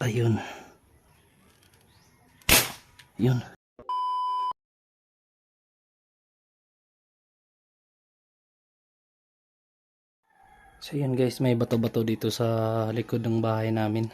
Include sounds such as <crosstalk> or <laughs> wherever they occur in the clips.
Ayun. Yun. So yun guys, may bato-bato dito sa likod ng bahay namin.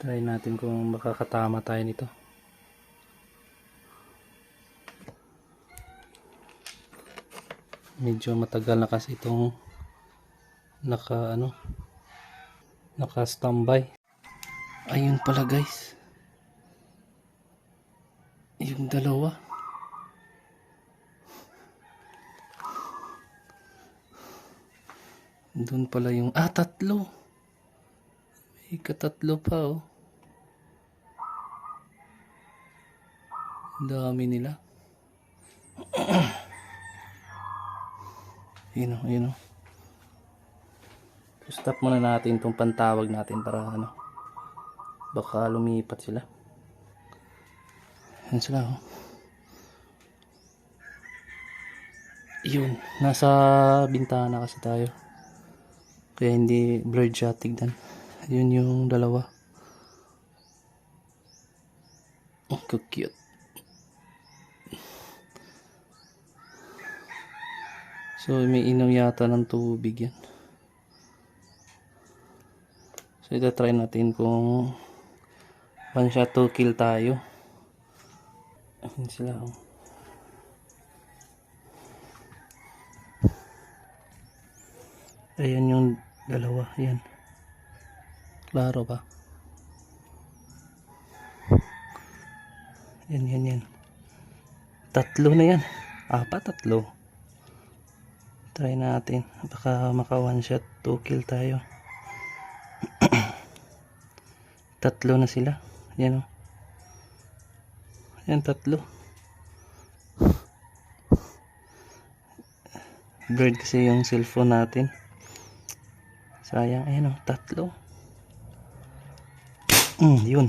Try natin kung makakatama tayo nito. Medyo matagal na kasi itong naka ano naka standby. Ayun pala guys. Yung dalawa. Doon pala yung... Ah, tatlo. May katatlo pa, oh. Dami nila. <clears throat> yun, oh, yun, oh. Stop muna natin itong pantawag natin para ano. Baka lumipat sila. Yan sila, oh. Yun. Nasa bintana kasi tayo. Kaya hindi blurred siya tignan. Yun yung dalawa. Ang cute. So may inom yata ng tubig yan. So ito try natin kung one shot to kill tayo. Ayun sila oh. Ayan yung dalawa. Yan. Klaro ba? Yan, yan, yan. Tatlo na yan. Apat, tatlo. Try natin. Baka maka one shot, two kill tayo. Tatlo na sila. Yan o. Yan, tatlo. Bird kasi yung cellphone natin. Sayang, ayan o, tatlo. Mm, yun.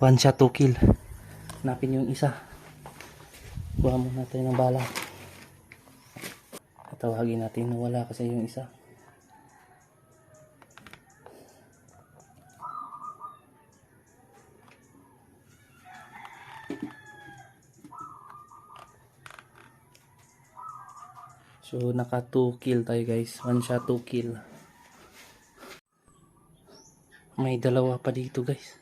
One shot, two kill. Hanapin yung isa. Kuha muna tayo ng bala. Tatawagin natin na wala kasi yung isa. So, naka 2 kill tayo guys. One shot, 2 kill. May dalawa pa dito guys.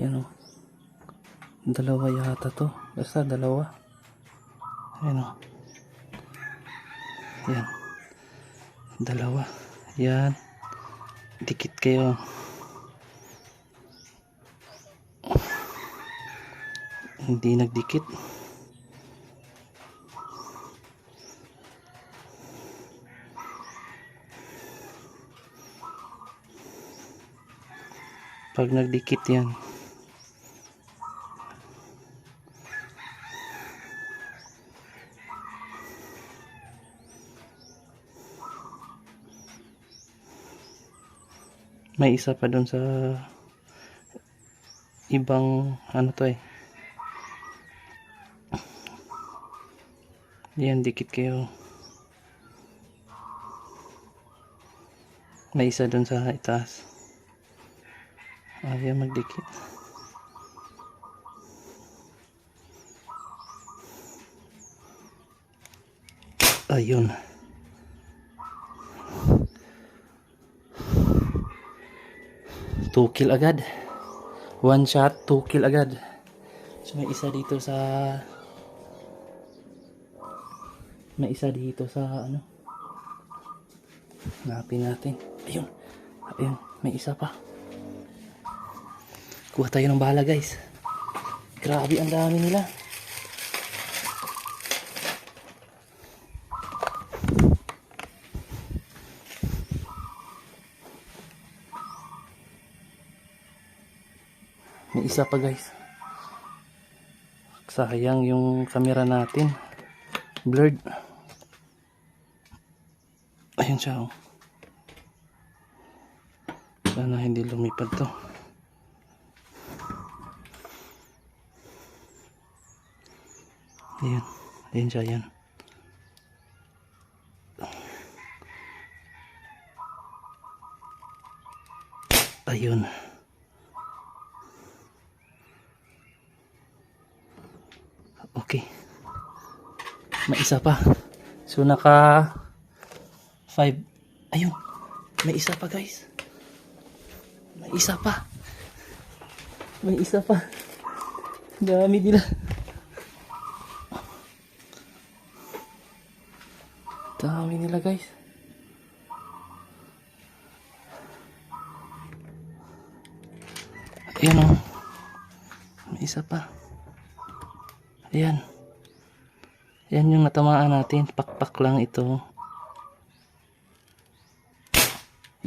Yan o. Dalawa yata to. Basta dalawa. Yan o. Yan. Dalawa. Yan. Dikit kayo. Hindi nagdikit. Pag nagdikit yan. May isa pa doon sa ibang ano to eh. Yan, dikit kayo. May isa doon sa itaas. Ayaw magdikit. Ayun. Two kill agad. One shot, two kill agad. So may isa dito sa may isa dito sa ano. Hanapin natin. Ayun. Ayun, may isa pa. Kuha tayo ng bala guys. Grabe ang dami nila. May isa pa guys. Sayang yung camera natin. Blurred. Ayun siya oh. Sana hindi lumipad to. Ayun. Ayun siya, yan. Ayun. Okay. May isa pa. So naka 5. Ayun. May isa pa guys. May isa pa. May isa pa. Dami nila. Dami nila guys. Ayan o. May isa pa. Ayan. Ayan yung natamaan natin. Pakpak lang ito.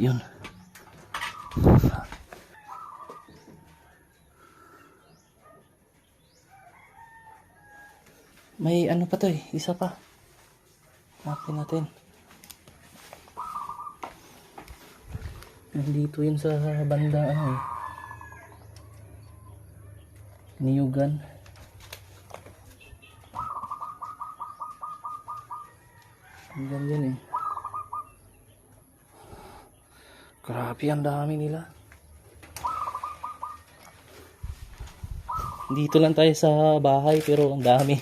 Yun. May ano pa to eh. Isa pa. Hanapin natin. Nandito yun sa banda ano eh. Niyugan. Hanggang yan eh. Grabe, ang dami nila. Dito lang tayo sa bahay pero ang dami.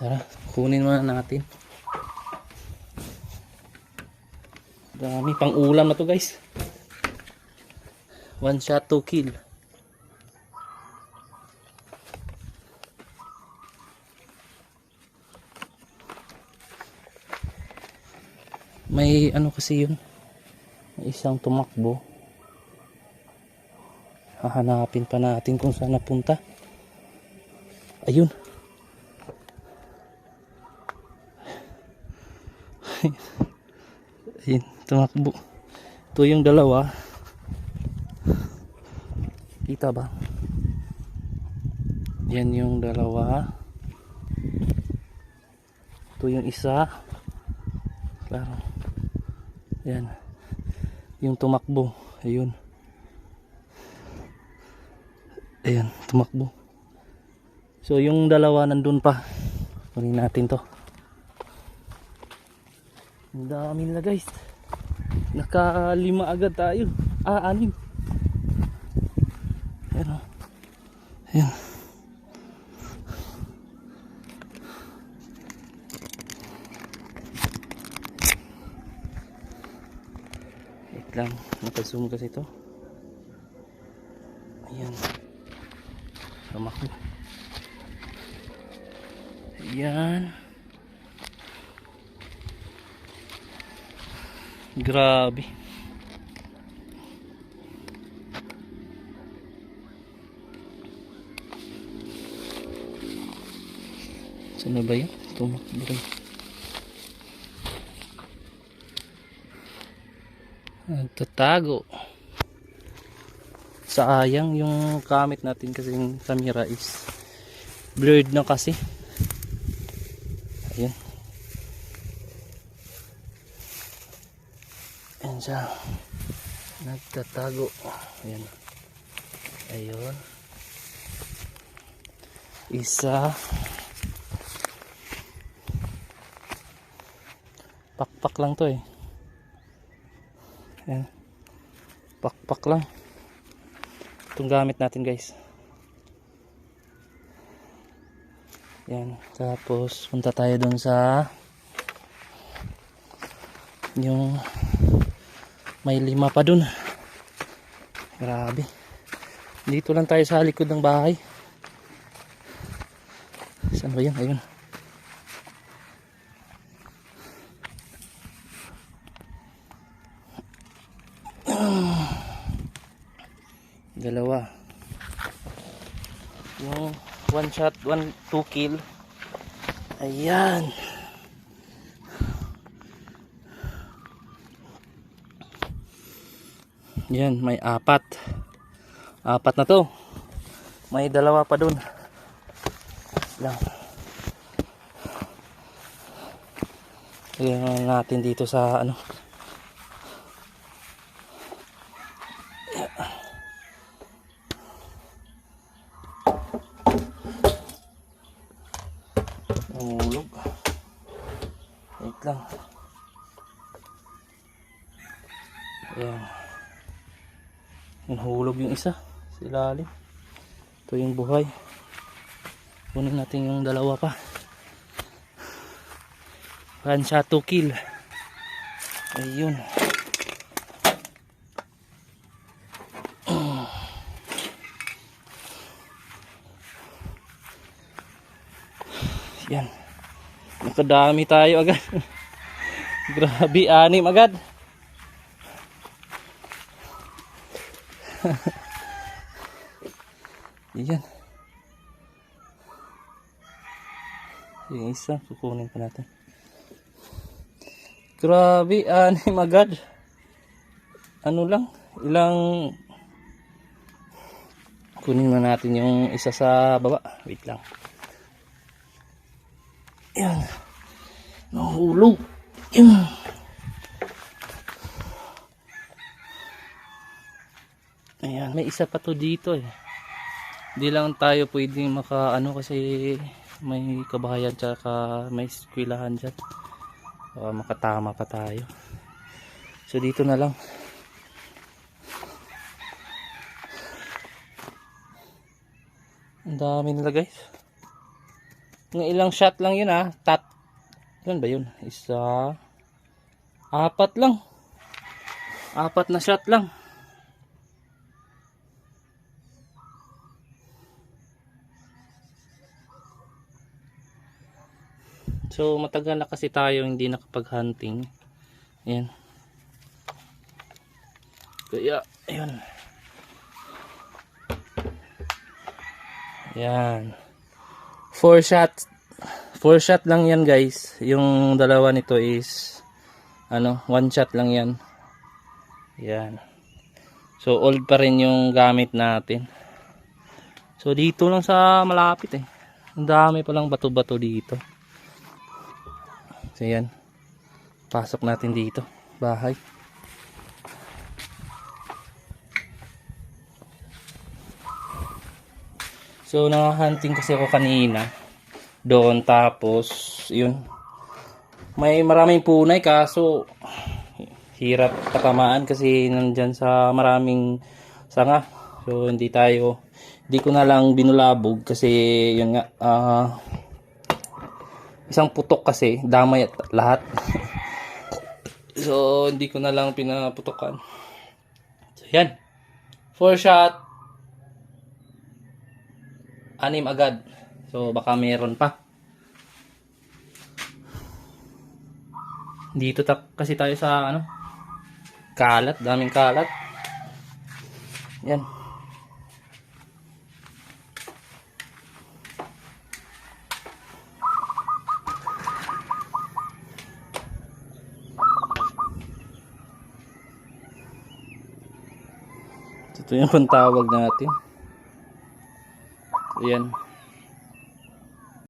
Tara, kunin muna natin. Dami pang ulam na to guys. One shot to kill. May ano kasi yun. Isang tumakbo. Hahanapin pa natin kung saan napunta. Ayun. <laughs> Ayun, tumakbo. Ito yung dalawa. Kita ba? Yan yung dalawa. Ito yung isa. Klaro. Yan. Yung tumakbo. Ayun. Ayan, tumakbo. So, yung dalawa nandun pa. Kunin natin to. Ang dami nila guys. Nakalima agad tayo. Ah, anim. Ayan o. Ayan. Wait lang. Naka-zoom kasi ito. Ayan. Tumakbo. Ayan. Grabe. Saan na ba yun? Tumakbo rin. Nagtatago. Sayang yung gamit natin kasi yung camera is blurred na kasi. Ayan. Ayan siya. Nagtatago. Ayan. Ayun. Isa. Pakpak lang to eh. Ayan. Pakpak lang. Itong gamit natin guys. Yan. Tapos punta tayo dun sa yung may lima pa dun. Grabe. Dito lang tayo sa likod ng bahay. Saan ba yun? Ayun. Dalawa. Yung one shot, one, two kill. Ayan. Yan, may apat. Apat na to. May dalawa pa dun. Lang. Lagyan natin dito sa ano. Ayan. Nahulog yung isa. Sa ilalim. Ito yung buhay. Kunin natin yung dalawa pa. Shot to kill. Ayun. Yan. Nakadami tayo agad. <laughs> Grabe, anim agad. <laughs> Yan. Yung isa, kukunin pa natin. Grabe, <laughs> anim agad. Ano lang, ilang... Kunin na natin yung isa sa baba. Wait lang. Yan. Nahulog. Yan. Ayan, may isa pa to dito eh. Hindi lang tayo pwedeng maka ano kasi may kabahayan tsaka may skwilahan dyan. Baka makatama pa tayo. So dito na lang. Ang dami nila guys. Ng ilang shot lang yun ah. Tat. Ilan ba yun? Isa. Apat lang. Apat na shot lang. So matagal na kasi tayo hindi nakapag-hunting. Ayan. Kaya, ayun. Ayan. Four shot. Four shot lang yan guys. Yung dalawa nito is ano, one shot lang yan. Ayan. So old pa rin yung gamit natin. So dito lang sa malapit eh. Ang dami palang bato-bato dito. So yan. Pasok natin dito. Bahay. So naka-hunting kasi ako kanina. Doon tapos yun. May maraming punay kaso hirap patamaan kasi nandyan sa maraming sanga. So hindi tayo hindi ko na lang binulabog kasi yun nga ah isang putok kasi damay at lahat. <laughs> So hindi ko na lang pinaputokan. So yan. Four shot. Anim agad. So baka meron pa. Dito ta kasi tayo sa ano? Kalat. Daming kalat. Yan Ito yung pantawag natin. Ayan.